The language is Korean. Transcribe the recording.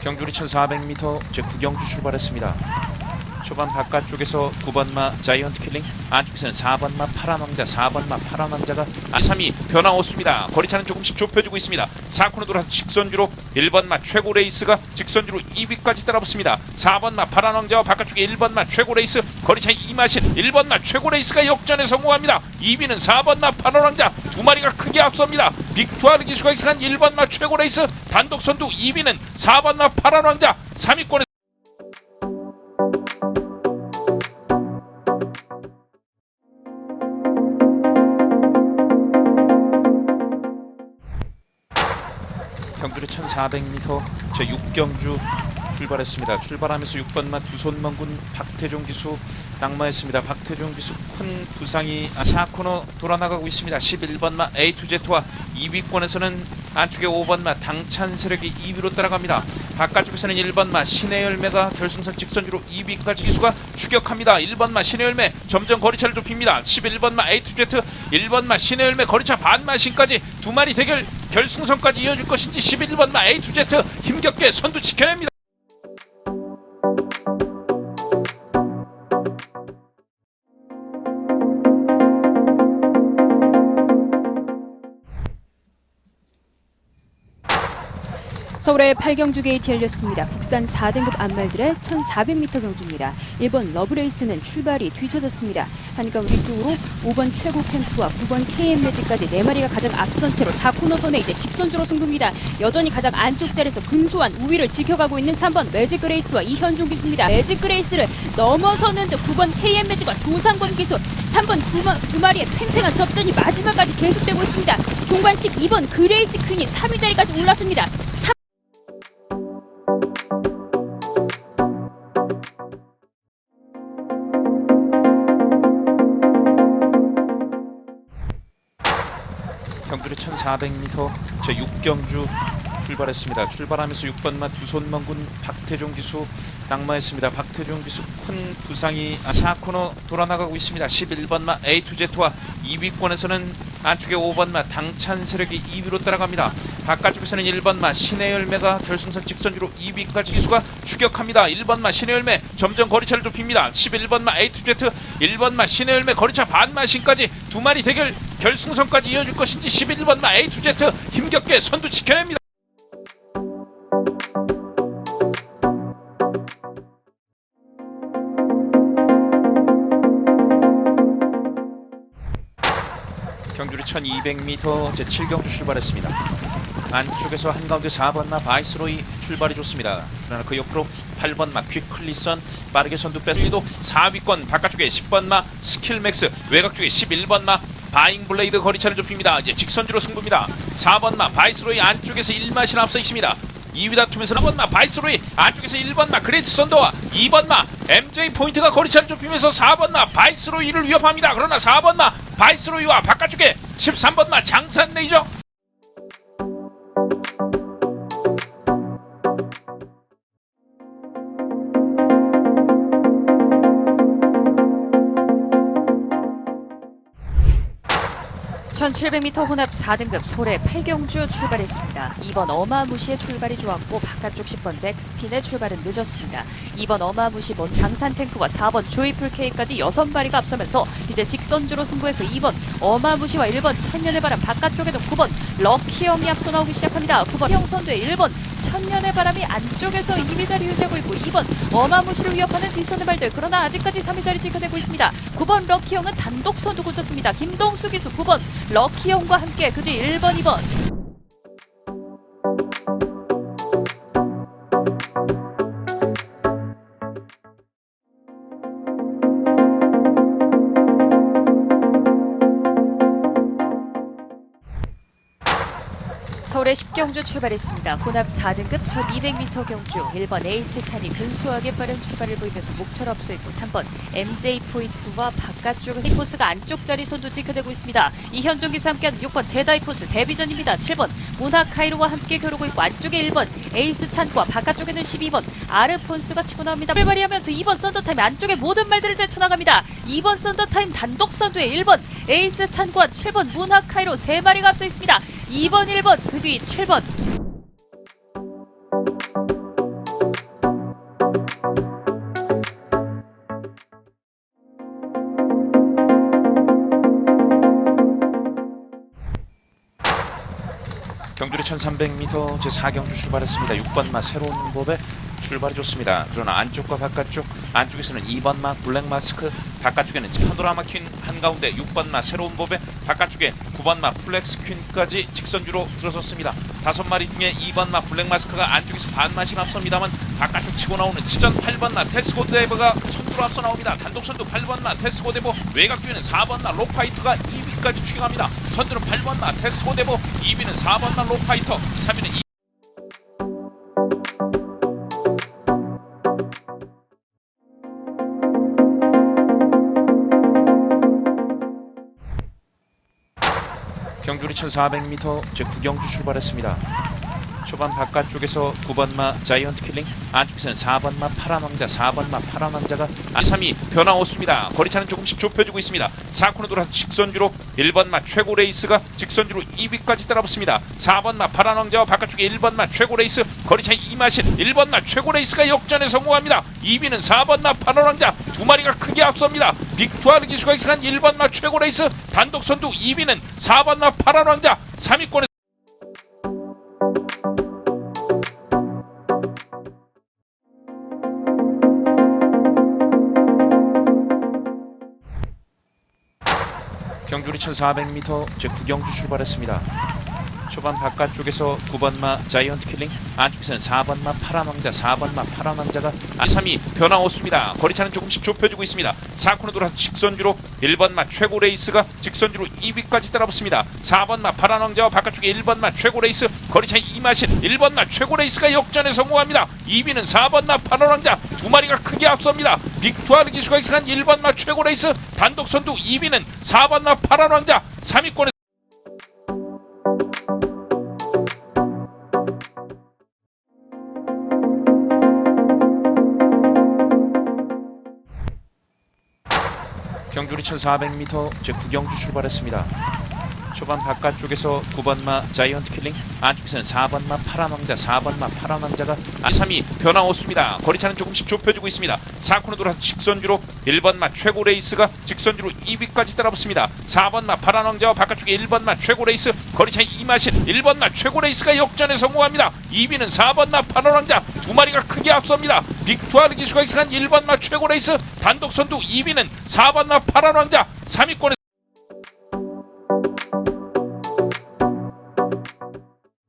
경주리 1400m 제 구경주 출발했습니다. 초반 바깥쪽에서 9번마 자이언트 킬링 안쪽에서는 4번마 파란 왕자 4번마 파란 왕자가 2, 3위 변화 없습니다. 거리차는 조금씩 좁혀지고 있습니다. 4코너 돌아서 직선주로 1번마 최고 레이스가 직선주로 2위까지 따라붙습니다. 4번마 파란 왕자와 바깥쪽에 1번마 최고 레이스 거리차 2마신 1번마 최고 레이스가 역전에 성공합니다. 2위는 4번마 파란 왕자 두 마리가 크게 앞섭니다. 빅투아르 기수가 이상한 1번마 최고 레이스 단독 선두 2위는 4번마 파란 왕자 3위권에 경주리 1400m 제 6경주 출발했습니다. 출발하면서 6번마 두손먼군 박태종 기수 낙마했습니다. 박태종 기수 큰 부상이 4코너 돌아나가고 있습니다. 11번마 A2Z와 2위권에서는 안쪽에 5번마 당찬 세력이 2위로 따라갑니다. 바깥쪽에서는 1번마 신의 열매가 결승선 직선주로 2위까지 기수가 추격합니다. 1번마 신의 열매 점점 거리차를 좁힙니다. 11번마 A2Z 1번마 신의 열매 거리차 반마신까지 두 마리 대결 결승선까지 이어질 것인지 11번 마 A2Z 힘겹게 선두 지켜냅니다. 서울의 8경주 게이트 열렸습니다. 국산 4등급 안말들의 1400m 경주입니다. 1번 러브레이스는 출발이 뒤쳐졌습니다. 하니까 우리 쪽으로 5번 최고 캠프와 9번 KM 매직까지 4마리가 가장 앞선 채로 4코너 선에 이제 직선주로 승부입니다. 여전히 가장 안쪽 자리에서 근소한 우위를 지켜가고 있는 3번 매직 그레이스와 이현중 기수입니다. 매직 그레이스를 넘어서는 듯 9번 KM 매직과 조상권 기수 3번 두, 마, 두 마리의 팽팽한 접전이 마지막까지 계속되고 있습니다. 종관 12번 그레이스 퀸이 3위 자리까지 올랐습니다. 경주리 1400m 제 6경주 출발했습니다. 출발하면서 6번마 두손먼군 박태종 기수 낙마했습니다. 박태종 기수 큰 부상이 4코너 돌아나가고 있습니다. 11번마 A2Z와 2위권에서는 안쪽에 5번마 당찬 세력이 2위로 따라갑니다. 바깥쪽에서는 1번마 신의 열매가 결승선 직선주로 2위까지 기수가 추격합니다. 1번마 신의 열매 점점 거리차를 좁힙니다. 11번마 A2Z 1번마 신의 열매 거리차 반마신까지 두 마리 대결 결승선까지 이어질 것인지 11번 마 A2Z 힘겹게 선두 지켜냅니다. 경주리 1200m 제 7경주 출발했습니다. 안쪽에서 한가운데 4번마 바이스로이 출발이 좋습니다. 그러나 그 옆으로 8번마 퀵클리선 빠르게 선두 뺐습니다. 4위권 바깥쪽에 10번마 스킬맥스 외곽 쪽에 11번마 바잉 블레이드 거리차를 좁힙니다. 이제 직선주로 승부입니다. 4번마 바이스로이 안쪽에서 1마신 앞서 있습니다. 2위 다투면서 4번마 바이스로이 안쪽에서 1번마 그레이트 선더와 2번마 MJ 포인트가 거리차를 좁히면서 4번마 바이스로이를 위협합니다. 그러나 4번마 바이스로이와 바깥쪽에 13번마 장산 레이저 (1700m) 혼합 4등급 서울의 8경주 출발했습니다. 2번 어마무시의 출발이 좋았고 바깥쪽 10번 넥스핀의 출발은 늦었습니다. 2번 어마무시 먼 장산 탱크와 4번 조이풀 K까지 6마리가 앞서면서 이제 직선주로 승부해서 2번 어마무시와 1번 천년의 바람 바깥쪽에도 9번 럭키형이 앞서 나오기 시작합니다. 9번 형 선두의 1번 천년의 바람이 안쪽에서 2위 자리 유지하고 있고 2번 어마무시를 위협하는 뒷선의 발들 그러나 아직까지 3위 자리 지켜내고 있습니다. 9번 럭키형은 단독 선두 고쳤습니다. 김동수 기수 9번 럭키형과 함께 그 뒤 1번 2번 서울의 10경주 출발했습니다. 혼합 4등급 1200m 경주 1번 에이스 찬이 근소하게 빠른 출발을 보이면서 목철 앞서 있고 3번 MJ 포인트와 바깥쪽에서 이 포스가 안쪽 자리 선두 지켜내고 있습니다. 이현종 기수 함께하는 6번 제다이 포스 데뷔전입니다. 7번 모나 카이로와 함께 겨루고 있고 안쪽에 1번 에이스 찬과 바깥쪽에는 12번 아르폰스가 치고 나옵니다. 출발이하면서 2번 썬더타임 안쪽에 모든 말들을 제쳐나갑니다. 2번 썬더타임 단독 선두에 1번 에이스 찬과 7번 모나 카이로 3마리가 앞서 있습니다. 2번, 1번, 그 뒤 7번. 경주리 1300m 제4경주 출발했습니다. 6번마 새로운 법에 출발이 좋습니다. 그러나 안쪽과 바깥쪽 안쪽에서는 2번 마 블랙 마스크 바깥쪽에는 파노라마 퀸 한가운데 6번 마 새로운 법에 바깥쪽에 9번 마 플렉스 퀸까지 직선주로 들어섰습니다. 다섯 마리 중에 2번 마 블랙 마스크가 안쪽에서 반마씩 앞섭니다만 바깥쪽 치고 나오는 치전 8번 마 테스코 데버가 선두로 앞서 나옵니다. 단독 선두 8번 마 테스코 데버 외곽쪽에는 4번 마 로파이터가 2위까지 추격합니다. 선두는 8번 마 테스코 데버 2위는 4번 마 로파이터 3위는 2 경주리 1400m 제 구경주 출발했습니다. 초반 바깥쪽에서 9번마 자이언트 킬링 안쪽에서는 4번마 파란 왕자 4번마 파란 왕자가 아, 3위 변화 없습니다. 거리차는 조금씩 좁혀지고 있습니다. 4코너 돌아서 직선주로 1번마 최고 레이스가 직선주로 2위까지 따라붙습니다. 4번마 파란 왕자와 바깥쪽에 1번마 최고 레이스 거리차 2마신 1번마 최고 레이스가 역전에 성공합니다. 2위는 4번마 파란 왕자 두 마리가 크게 앞섭니다. 빅투아르 기수가 익숙한 1번마 최고 레이스 단독 선두 2위는 4번마 파란 왕자 3위권에 경주리 1400m 제 구경주 출발했습니다. 초반 바깥쪽에서 9번마 자이언트 킬링 안쪽에서는 4번마 파란 왕자 4번마 파란 왕자가 아, 3위 변화 없습니다. 거리차는 조금씩 좁혀지고 있습니다. 4코너 돌아서 직선주로 1번마 최고 레이스가 직선주로 2위까지 따라붙습니다. 4번마 파란 왕자와 바깥쪽에 1번마 최고 레이스 거리차 2마신 1번마 최고 레이스가 역전에 성공합니다. 2위는 4번마 파란 왕자 두 마리가 크게 앞섭니다. 빅투아르 기수가 익숙한 1번 마 최고 레이스 단독 선두 2위는 4번 마 파란 왕자 3위권에 경주리 1400m 제 구경주 출발했습니다. 초반 바깥쪽에서 9번마 자이언트 킬링 안쪽에서는 4번마 파란 왕자 4번마 파란 왕자가 아, 3위 변화 없습니다. 거리차는 조금씩 좁혀지고 있습니다. 4코너 돌아서 직선주로 1번마 최고 레이스가 직선주로 2위까지 따라붙습니다. 4번마 파란 왕자와 바깥쪽에 1번마 최고 레이스 거리차 2마신 1번마 최고 레이스가 역전에 성공합니다. 2위는 4번마 파란 왕자 두 마리가 크게 앞섭니다. 빅투아르 기수가 익숙한 1번마 최고 레이스 단독 선두 2위는 4번마 파란 왕자 3위권에